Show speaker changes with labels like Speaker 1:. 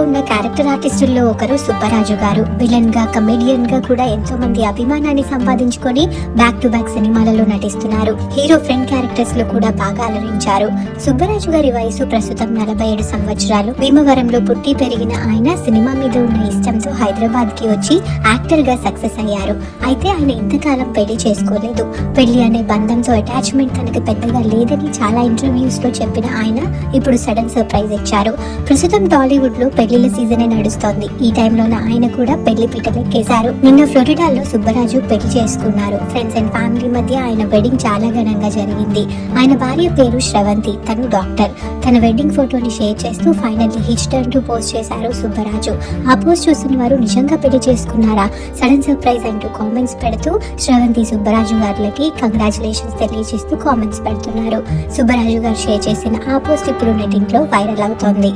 Speaker 1: లో ఉన్న క్యారెక్టర్ ఆర్టిస్టుల్లో ఒకరు సుబ్బరాజు గారు. విలన్గా కమెడియన్గా కూడా ఎంతో మంది అభిమానాన్ని సంపాదించుకొని బ్యాక్ టు బ్యాక్ సినిమాలలో నటిస్తున్నారు. హీరో ఫ్రెండ్ క్యారెక్టర్స్లో కూడా బాగా అలరించారు. సుబ్బరాజు గారి వయసు ప్రస్తుతం నలభై ఏడు సంవత్సరాలు. భీమవరంలో పుట్టి పెరిగిన ఆయన సినిమా మీద ఉన్న ఇష్టంతో హైదరాబాద్కి వచ్చి యాక్టర్గా సక్సెస్ అయ్యారు. అయితే ఆయన ఇంతకాలం పెళ్ళి చేసుకోలేదు. పెళ్ళి అనే బంధంతో అటాచ్మెంట్ తనకి పెద్దగా లేదని చాలా ఇంటర్వ్యూస్లో చెప్పిన ఆయన ఇప్పుడు సడన్ సర్ప్రైజ్ ఇచ్చారు. ప్రస్తుతం టాలీవుడ్లో పెళ్ళిళ్ళ సీజనే నడుస్తోంది. ఈ టైంలో ఆయన కూడా పెళ్ళి పీటలెక్కేశారు నిన్న ఫ్లోరిడాలో సుబ్బరాజు పెళ్ళి చేసుకున్నారు. ఫ్రెండ్స్ అండ్ ఫ్యామిలీ మధ్య ఆయన వెడ్డింగ్ చాలా ఘనంగా జరిగింది. ఆయన భార్య పేరు శ్రవంతి తను డాక్టర్. తన వెడ్డింగ్ ఫోటోని షేర్ చేస్తూ finally hitch turn to post చేశారు సుబ్బరాజు. ఆ పోస్ట్ చూసిన వారు నిజంగా పెళ్ళి చేసుకున్నారా? సడన్ సర్ప్రైజ్ అంటూ కామెంట్స్ పెడుతూ శ్రవంతి సుబ్బరాజు గారికి కంగ్రాచులేషన్స్ తెలియజేస్తూ కామెంట్స్ పెడుతున్నారు. సుబ్బరాజు గారు షేర్ చేసిన ఆ పోస్ట్ ఇప్పుడు నెటింట్లో వైరల్ అవుతోంది.